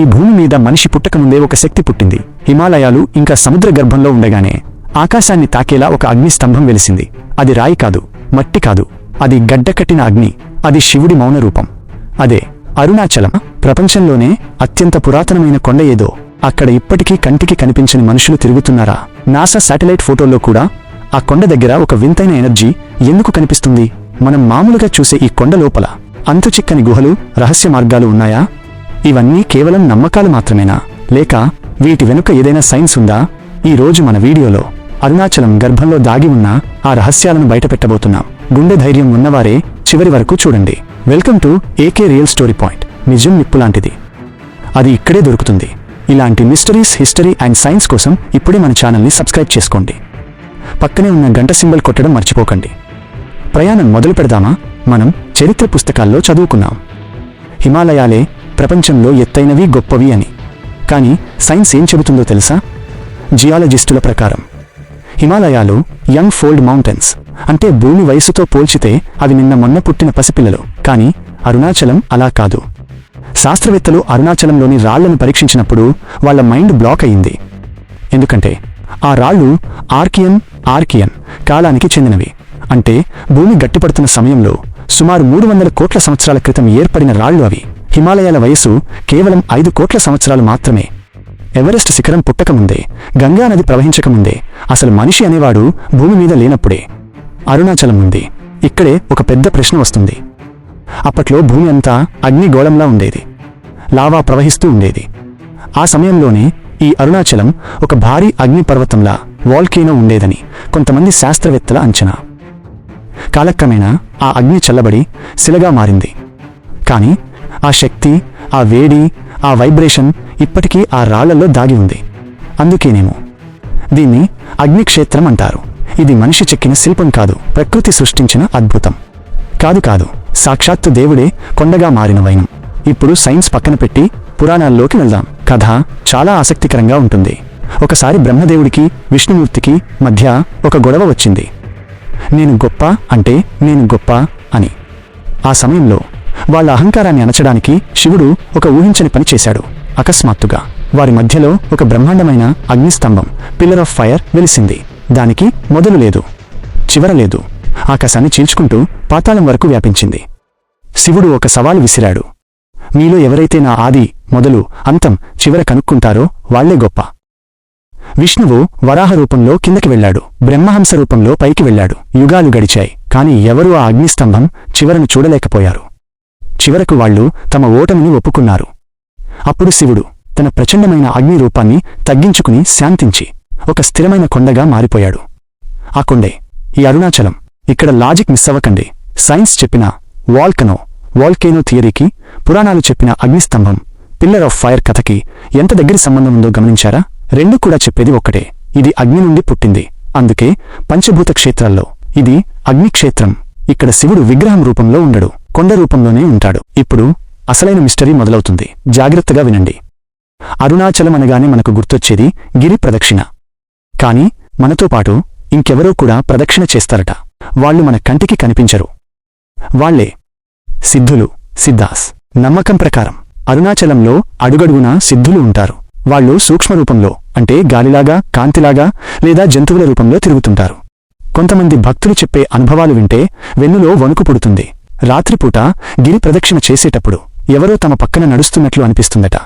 ఈ భూమి మీద మనిషి పుట్టకముందే ఒక శక్తి పుట్టింది. హిమాలయాలు ఇంకా సముద్ర గర్భంలో ఉండగానే ఆకాశాన్ని తాకేలా ఒక అగ్ని స్తంభం వెలిసింది. అది రాయి కాదు మట్టి కాదు. అది గడ్డకట్టిన అగ్ని అది శివుడి మౌన రూపం. అదే అరుణాచలం. ప్రపంచంలోనే అత్యంత పురాతనమైన కొండ ఏదో. అక్కడ ఇప్పటికీ కంటికి కనిపించని మనుషులు తిరుగుతున్నారా? నాసా శాటిలైట్ ఫోటోల్లో కూడా ఆ కొండ దగ్గర ఒక వింతైన ఎనర్జీ ఎందుకు కనిపిస్తుంది? మనం మామూలుగా చూసే ఈ కొండ లోపల అంతుచిక్కని గుహలు రహస్య మార్గాలు ఉన్నాయా? ఇవన్నీ కేవలం నమ్మకాలు మాత్రమేనా? లేక వీటి వెనుక ఏదైనా సైన్స్ ఉందా? ఈ రోజు మన వీడియోలో అరుణాచలం గర్భంలో దాగి ఉన్న ఆ రహస్యాలను బయటపెట్టబోతున్నాం. గుండె ధైర్యం ఉన్నవారే చివరి వరకు చూడండి. Welcome to AK real story point నిజం నిప్పు లాంటిది. అది ఇక్కడే దొరుకుతుంది. ఇలాంటి మిస్టరీస్ హిస్టరీ అండ్ సైన్స్ కోసం ఇప్పుడే మన ఛానల్ని సబ్స్క్రైబ్ చేసుకోండి. పక్కనే ఉన్న గంట సింబల్ కొట్టడం మర్చిపోకండి. ప్రయాణం మొదలు పెడదామా మనం చరిత్ర పుస్తకాల్లో చదువుకున్నాం. హిమాలయాలే ప్రపంచంలో ఎత్తైనవి గొప్పవి అని. కానీ సైన్స్ ఏం చెబుతుందో తెలుసా? జియాలజిస్టుల ప్రకారం. హిమాలయాలు యంగ్ ఫోల్డ్ మౌంటైన్స్. అంటే భూమి వయసుతో పోల్చితే అవి నిన్న మొన్న పుట్టిన పసిపిల్లలు. కానీ అరుణాచలం అలా కాదు. శాస్త్రవేత్తలు అరుణాచలంలోని రాళ్ళను పరీక్షించినప్పుడు వాళ్ళ మైండ్ బ్లాక్ అయింది. ఎందుకంటే ఆ రాళ్ళు ఆర్కియన్ ఆర్కియన్ కాలానికి చెందినవి. అంటే భూమి గట్టిపడుతున్న సమయంలో సుమారు మూడు వందల కోట్ల సంవత్సరాల క్రితం ఏర్పడిన రాళ్ళు అవి. హిమాలయాల వయసు కేవలం ఐదు కోట్ల సంవత్సరాలు మాత్రమే. ఎవరెస్ట్ శిఖరం పుట్టకముందే గంగా నది ప్రవహించకముందే అసలు మనిషి అనేవాడు భూమి మీద లేనప్పుడే. అరుణాచలం ఉంది. ఇక్కడే ఒక పెద్ద ప్రశ్న వస్తుంది. అప్పట్లో భూమి అంతా అగ్నిగోళంలా ఉండేది. లావా ప్రవహిస్తూ ఉండేది. ఆ సమయంలోనే ఈ అరుణాచలం ఒక భారీ అగ్నిపర్వతంలా వాల్కేనో ఉండేదని కొంతమంది శాస్త్రవేత్తల అంచనా. కాలక్రమేణా ఆ అగ్ని చల్లబడి శిలగా మారింది. కానీ ఆ శక్తి ఆ వేడి ఆ వైబ్రేషన్ ఇప్పటికీ ఆ రాళ్ళలో దాగి ఉంది. అందుకేనేమో దీన్ని అగ్నిక్షేత్రం అంటారు. ఇది మనిషి చెక్కిన శిల్పం కాదు ప్రకృతి సృష్టించిన అద్భుతం. కాదు కాదు సాక్షాత్తు దేవుడే కొండగా మారిన వైనం. ఇప్పుడు సైన్స్ పక్కన పెట్టి పురాణాల్లోకి వెళ్దాం. కథ చాలా ఆసక్తికరంగా ఉంటుంది. ఒకసారి బ్రహ్మదేవుడికి విష్ణుమూర్తికి మధ్య ఒక గొడవ వచ్చింది. నేను గొప్ప అంటే నేను గొప్ప అని. ఆ సమయంలో వాళ్ళ అహంకారాన్ని అణచడానికి శివుడు ఒక ఊహించని పని చేశాడు. అకస్మాత్తుగా వారి మధ్యలో ఒక బ్రహ్మాండమైన అగ్నిస్తంభం పిల్లర్ ఆఫ్ ఫైర్ వెలిసింది. దానికి మొదలు లేదు చివర లేదు. ఆకాశాన్ని చీల్చుకుంటూ పాతాళం వరకు వ్యాపించింది. శివుడు ఒక సవాలు విసిరాడు. మీలో ఎవరైతే నా ఆది మొదలు అంతం చివర కనుక్కుంటారో వాళ్ళే గొప్ప. విష్ణువు వరాహ రూపంలో కిందకి వెళ్ళాడు. బ్రహ్మహంస రూపంలో పైకి వెళ్ళాడు. యుగాలు గడిచాయి. కాని ఎవరూ ఆ అగ్నిస్తంభం చివరను చూడలేకపోయారు. చివరకు వాళ్ళు తమ ఓటమిని ఒప్పుకున్నారు. అప్పుడు శివుడు తన ప్రచండమైన అగ్ని రూపాన్ని తగ్గించుకుని శాంతించి ఒక స్థిరమైన కొండగా మారిపోయాడు. ఆ కొండే ఈ అరుణాచలం ఇక్కడ లాజిక్ మిస్ అవ్వకండి. సైన్స్ చెప్పిన వాల్కనో వాల్కేనో థియరీకి పురాణాలు చెప్పిన అగ్నిస్తంభం పిల్లర్ ఆఫ్ ఫైర్ కథకి ఎంత దగ్గరి సంబంధం ఉందో గమనించారా? రెండు కూడా చెప్పేది ఒక్కటే ఇది అగ్ని నుండి పుట్టింది. అందుకే పంచభూత క్షేత్రాల్లో ఇది అగ్నిక్షేత్రం. ఇక్కడ శివుడు విగ్రహం రూపంలో ఉండడు. కొండ రూపంలోనే ఉంటాడు. ఇప్పుడు అసలైన మిస్టరీ మొదలవుతుంది. జాగ్రత్తగా వినండి. అరుణాచలం అనగానే మనకు గుర్తొచ్చేది గిరి ప్రదక్షిణ. కాని మనతో పాటు ఇంకెవరో కూడా ప్రదక్షిణ చేస్తారట. వాళ్ళు మన కంటికి కనిపించరు. వాళ్ళే సిద్ధులు సిద్ధాస్ నమ్మకం ప్రకారం అరుణాచలంలో అడుగడుగునా సిద్ధులు ఉంటారు. వాళ్ళు సూక్ష్మరూపంలో అంటే గాలిలాగా కాంతిలాగా లేదా జంతువుల రూపంలో తిరుగుతుంటారు. కొంతమంది భక్తులు చెప్పే అనుభవాలు వింటే వెన్నులో వణుకు పుడుతుంది. రాత్రిపూట గిరి ప్రదక్షిణ చేసేటప్పుడు ఎవరో తమ పక్కన నడుస్తున్నట్లు అనిపిస్తుందట.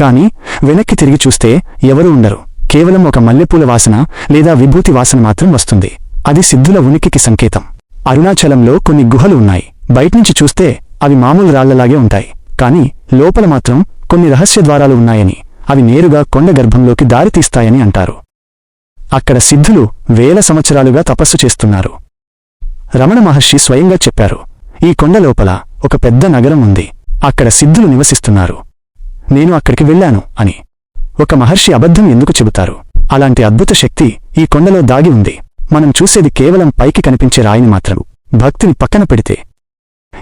కాని వెనక్కి తిరిగి చూస్తే ఎవరూ ఉండరు. కేవలం ఒక మల్లెపూల వాసన లేదా విభూతి వాసన మాత్రం వస్తుంది. అది సిద్ధుల ఉనికికి సంకేతం. అరుణాచలంలో కొన్ని గుహలు ఉన్నాయి. బయట్నుంచి చూస్తే అవి మామూలు రాళ్ళలాగే ఉంటాయి. కాని లోపల మాత్రం కొన్ని రహస్య ద్వారాలు ఉన్నాయని అవి నేరుగా కొండ గర్భంలోకి దారితీస్తాయని అంటారు. అక్కడ సిద్ధులు వేల సంవత్సరాలుగా తపస్సు చేస్తున్నారు. రమణ మహర్షి స్వయంగా చెప్పారు ఈ కొండ లోపల ఒక పెద్ద నగరం ఉంది. అక్కడ సిద్ధులు నివసిస్తున్నారు. నేను అక్కడికి వెళ్ళాను అని. ఒక మహర్షి అబద్ధం ఎందుకు చెబుతారు? అలాంటి అద్భుత శక్తి ఈ కొండలో దాగి ఉంది. మనం చూసేది కేవలం పైకి కనిపించే రాయిని మాత్రం భక్తిని పక్కన పెడితే.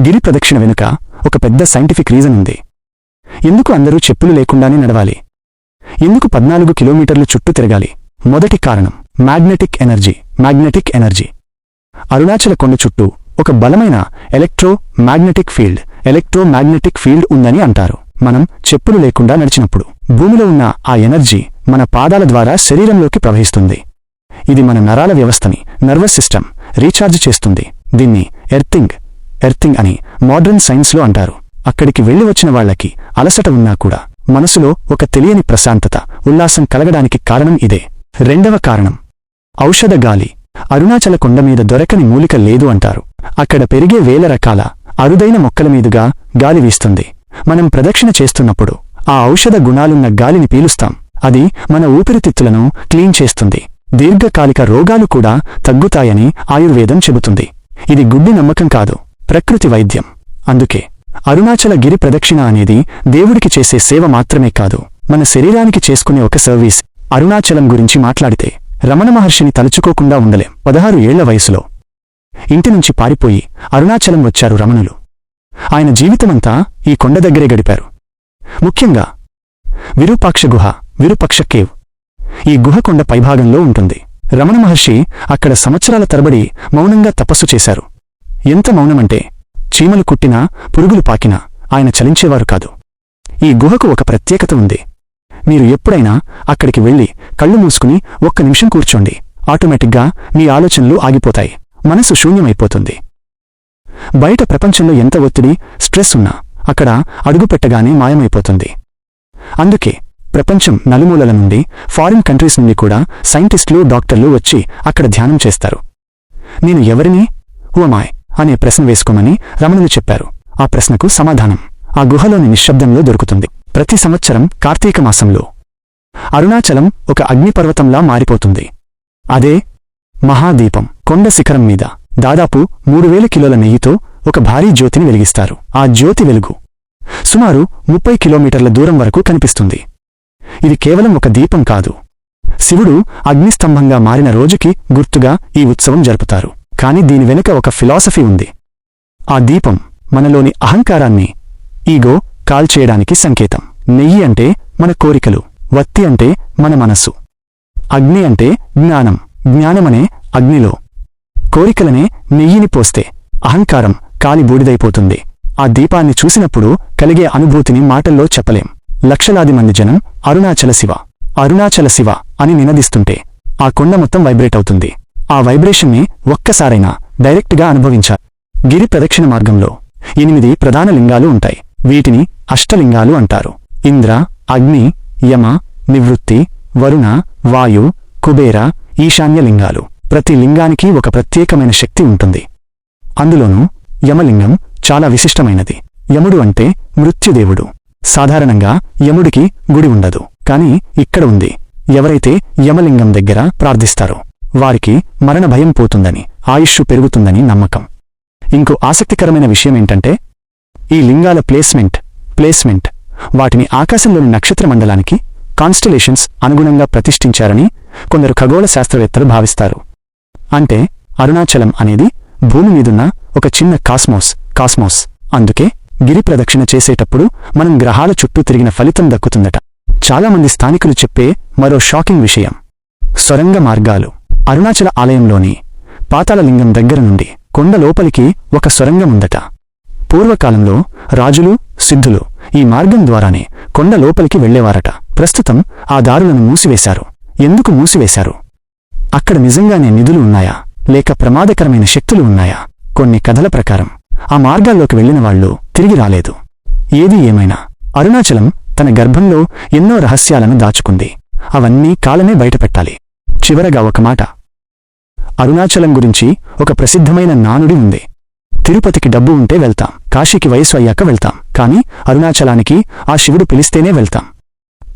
గిరి ప్రదక్షిణ వెనుక ఒక పెద్ద సైంటిఫిక్ రీజన్ ఉంది. ఎందుకు అందరూ చెప్పులు లేకుండానే నడవాలి? ఎందుకు పద్నాలుగు కిలోమీటర్లు చుట్టూ తిరగాలి? మొదటి కారణం magnetic energy magnetic energy. Arunachala కొండ చుట్టూ ఒక బలమైన electromagnetic field. Electromagnetic field ఉందని అంటారు. మనం చెప్పులు లేకుండా నడిచినప్పుడు భూమిలో ఉన్న ఆ ఎనర్జీ మన పాదాల ద్వారా శరీరంలోకి ప్రవహిస్తుంది. ఇది మన నరాల వ్యవస్థని నర్వస్ సిస్టమ్ రీఛార్జ్ చేస్తుంది. దీన్ని ఎర్తింగ్ ఎర్తింగ్ అని మోడర్న్ సైన్స్లో అంటారు. అక్కడికి వెళ్ళి వచ్చిన వాళ్ళకి అలసట ఉన్నా కూడా మనసులో ఒక తెలియని ప్రశాంతత ఉల్లాసం కలగడానికి కారణం ఇదే. రెండవ కారణం. ఔషధ గాలి. అరుణాచల కొండ మీద దొరకని మూలిక లేదు అంటారు. అక్కడ పెరిగే వేల రకాల అరుదైన మొక్కల మీదుగా గాలి వీస్తుంది. మనం ప్రదక్షిణ చేస్తున్నప్పుడు ఆ ఔషధ గుణాలున్న గాలిని పీలుస్తాం. అది మన ఊపిరితిత్తులను క్లీన్ చేస్తుంది. దీర్ఘకాలిక రోగాలు కూడా తగ్గుతాయని ఆయుర్వేదం చెబుతుంది. ఇది గుడ్డి నమ్మకం కాదు ప్రకృతి వైద్యం. అందుకే అరుణాచల గిరి ప్రదక్షిణ అనేది దేవుడికి చేసే సేవ మాత్రమే కాదు మన శరీరానికి చేసుకునే ఒక సర్వీస్. అరుణాచలం గురించి మాట్లాడితే రమణ మహర్షిని తలుచుకోకుండా ఉండలేం. పదహారు ఏళ్ళ వయసులో ఇంటి నుంచి పారిపోయి అరుణాచలం వచ్చారు రమణులు. ఆయన జీవితమంతా ఈ కొండ దగ్గరే గడిపారు. ముఖ్యంగా విరూపాక్ష గుహ విరూపక్ష కేవ్. ఈ గుహ కొండ పైభాగంలో ఉంటుంది. రమణ మహర్షి అక్కడ సంవత్సరాల తరబడి మౌనంగా తపస్సు చేశారు. ఎంత మౌనమంటే చీమలు కుట్టినా పురుగులు పాకినా ఆయన చలించేవారు కాదు. ఈ గుహకు ఒక ప్రత్యేకత ఉంది. మీరు ఎప్పుడైనా అక్కడికి వెళ్ళి కళ్ళు మూసుకుని ఒక్క నిమిషం కూర్చోండి. ఆటోమేటిక్గా మీ ఆలోచనలు ఆగిపోతాయి. మనసు శూన్యమైపోతుంది. బయట ప్రపంచంలో ఎంత ఒత్తిడి స్ట్రెస్ ఉన్నా అక్కడ అడుగుపెట్టగానే మాయమైపోతుంది. అందుకే ప్రపంచం నలుమూలల నుండి ఫారిన్ కంట్రీస్ నుండి కూడా సైంటిస్టులు డాక్టర్లు వచ్చి అక్కడ ధ్యానం చేస్తారు. నేను ఎవరిని హువమాయ్ అనే ప్రశ్న వేసుకోమని రమణులు చెప్పారు. ఆ ప్రశ్నకు సమాధానం ఆ గుహలోని నిశ్శబ్దంలో దొరుకుతుంది. ప్రతి సంవత్సరం కార్తీక మాసంలో అరుణాచలం ఒక అగ్నిపర్వతంలా మారిపోతుంది. అదే మహాదీపం. కొండ శిఖరం మీద దాదాపు మూడు వేల కిలోల నెయ్యితో ఒక భారీ జ్యోతిని వెలిగిస్తారు. ఆ జ్యోతి వెలుగు సుమారు ముప్పై కిలోమీటర్ల దూరం వరకు కనిపిస్తుంది. ఇది కేవలం ఒక దీపం కాదు. శివుడు అగ్నిస్తంభంగా మారిన రోజుకి గుర్తుగా ఈ ఉత్సవం జరుపుతారు. కాని దీని వెనుక ఒక ఫిలాసఫీ ఉంది. ఆ దీపం మనలోని అహంకారాన్ని ఈగో కాల్చేయడానికి సంకేతం. నెయ్యి అంటే మన కోరికలు వత్తి అంటే మన మనస్సు అగ్ని అంటే జ్ఞానం. జ్ఞానమనే అగ్నిలో. కోరికలనే నెయ్యిని పోస్తే అహంకారం కాలి బూడిదైపోతుంది. ఆ దీపాన్ని చూసినప్పుడు కలిగే అనుభూతిని మాటల్లో చెప్పలేం. లక్షలాది మంది జనం అరుణాచల శివ అరుణాచల శివ అని నినదిస్తుంటే ఆ కొండ మొత్తం వైబ్రేట్ అవుతుంది. ఆ వైబ్రేషన్ని ఒక్కసారైనా డైరెక్ట్గా అనుభవించాలి. గిరి ప్రదక్షిణ మార్గంలో ఎనిమిది ప్రధాన లింగాలు ఉంటాయి. వీటిని అష్టలింగాలు అంటారు. ఇంద్ర అగ్ని యమ నివృత్తి వరుణ వాయు కుబేర ఈశాన్య లింగాలు. ప్రతి లింగానికి ఒక ప్రత్యేకమైన శక్తి ఉంటుంది. అందులోనూ యమలింగం చాలా విశిష్టమైనది. యముడు అంటే మృత్యుదేవుడు. సాధారణంగా యముడికి గుడి ఉండదు. కాని ఇక్కడ ఉంది. ఎవరైతే యమలింగం దగ్గర ప్రార్థిస్తారో వారికి మరణ భయం పోతుందని ఆయుష్షు పెరుగుతుందని నమ్మకం. ఇంకో ఆసక్తికరమైన విషయమేంటంటే ఈ లింగాల ప్లేస్మెంట్ ప్లేస్మెంట్ వాటిని ఆకాశంలోని నక్షత్ర మండలానికి కాన్స్టలేషన్స్ అనుగుణంగా ప్రతిష్ఠించారని కొందరు ఖగోళ శాస్త్రవేత్తలు భావిస్తారు. అంటే అరుణాచలం అనేది భూమి మీదున్న ఒక చిన్న కాస్మోస్ కాస్మోస్. అందుకే గిరి ప్రదక్షిణ చేసేటప్పుడు మనం గ్రహాల చుట్టూ తిరిగిన ఫలితం దక్కుతుందట. చాలామంది స్థానికులు చెప్పే మరో షాకింగ్ విషయం. సొరంగ మార్గాలు. అరుణాచల ఆలయంలోని పాతాళలింగం దగ్గర నుండి కొండ లోపలికి ఒక సొరంగముందట పూర్వకాలంలో రాజులు సిద్ధులు ఈ మార్గం ద్వారానే కొండ లోపలికి వెళ్ళేవారట ప్రస్తుతం ఆ దారులను మూసివేశారు. ఎందుకు మూసివేశారు? అక్కడ నిజంగానే నిధులు ఉన్నాయా? లేక ప్రమాదకరమైన శక్తులు ఉన్నాయా? కొన్ని కథల ప్రకారం ఆ మార్గాల్లోకి వెళ్ళిన వాళ్ళు తిరిగి రాలేదు. ఏది ఏమైనా. అరుణాచలం తన గర్భంలో ఎన్నో రహస్యాలను దాచుకుంది. అవన్నీ కాలమే బయటపెట్టాలి. చివరగా ఒక మాట. అరుణాచలం గురించి ఒక ప్రసిద్ధమైన నానుడి ఉంది. తిరుపతికి డబ్బు ఉంటే వెళ్తాం. కాశీకి వయసు అయ్యాక వెళ్తాం. కాని అరుణాచలానికి ఆ శివుడు పిలిస్తేనే వెళ్తాం.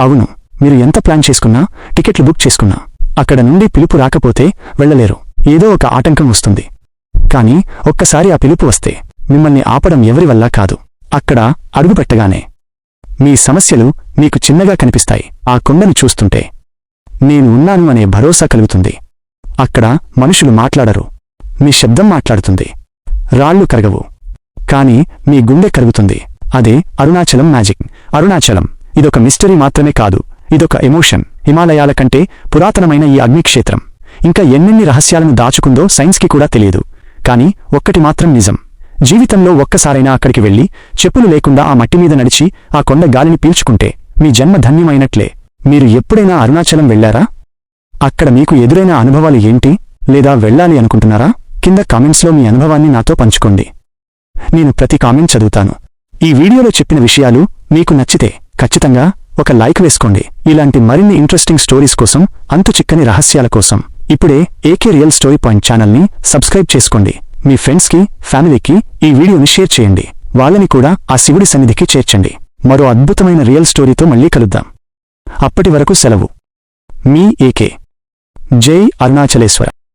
అవును. మీరు ఎంత ప్లాన్ చేసుకున్నా టికెట్లు బుక్ చేసుకున్నా. అక్కడ నుండి పిలుపు రాకపోతే వెళ్ళలేరు. ఏదో ఒక ఆటంకం వస్తుంది. కాని ఒక్కసారి ఆ పిలుపు వస్తే మిమ్మల్ని ఆపడం ఎవరి వల్ల కాదు. అక్కడ అడుగుపెట్టగానే మీ సమస్యలు మీకు చిన్నగా కనిపిస్తాయి. ఆ కొండను చూస్తుంటే నేను ఉన్నాను అనే భరోసా కలుగుతుంది. అక్కడ మనుషులు మాట్లాడరు. మీ శబ్దం మాట్లాడుతుంది. రాళ్ళు కరగవు. కాని మీ గుండె కరుగుతుంది. అదే అరుణాచలం మ్యాజిక్. అరుణాచలం. ఇదొక మిస్టరీ మాత్రమే కాదు. ఇదొక ఎమోషన్. హిమాలయాల కంటే పురాతనమైన ఈ అగ్నిక్షేత్రం ఇంకా ఎన్నెన్ని రహస్యాలను దాచుకుందో సైన్స్కి కూడా తెలియదు. కాని ఒక్కటి మాత్రం నిజం. జీవితంలో ఒక్కసారైనా అక్కడికి వెళ్ళి చెప్పులు లేకుండా ఆ మట్టిమీద నడిచి ఆ కొండ గాలిని పీల్చుకుంటే మీ జన్మ ధన్యమైనట్లే. మీరు ఎప్పుడైనా అరుణాచలం వెళ్ళారా అక్కడ మీకు ఎదురైన అనుభవాలు ఏంటి? లేదా వెళ్ళాలి అనుకుంటున్నారా? కింద కామెంట్స్లో మీ అనుభవాన్ని నాతో పంచుకోండి. నేను ప్రతి కామెంట్ చదువుతాను. ఈ వీడియోలో చెప్పిన విషయాలు మీకు నచ్చితే ఖచ్చితంగా ఒక లైక్ వేసుకోండి. ఇలాంటి మరిన్ని ఇంట్రెస్టింగ్ స్టోరీస్ కోసం అంతు చిక్కని రహస్యాల కోసం ఇప్పుడే ఏకే రియల్ స్టోరీ పాయింట్ ఛానల్ని సబ్స్క్రైబ్ చేసుకోండి. మీ ఫ్రెండ్స్కి ఫ్యామిలీకి ఈ వీడియోని షేర్ చేయండి. వాళ్ళని కూడా ఆ శివుడి సన్నిధికి చేర్చండి. మరో అద్భుతమైన రియల్ స్టోరీతో మళ్ళీ కలుద్దాం. అప్పటి వరకు సెలవు. మీ ఏకే జై అరుణాచలేశ్వర.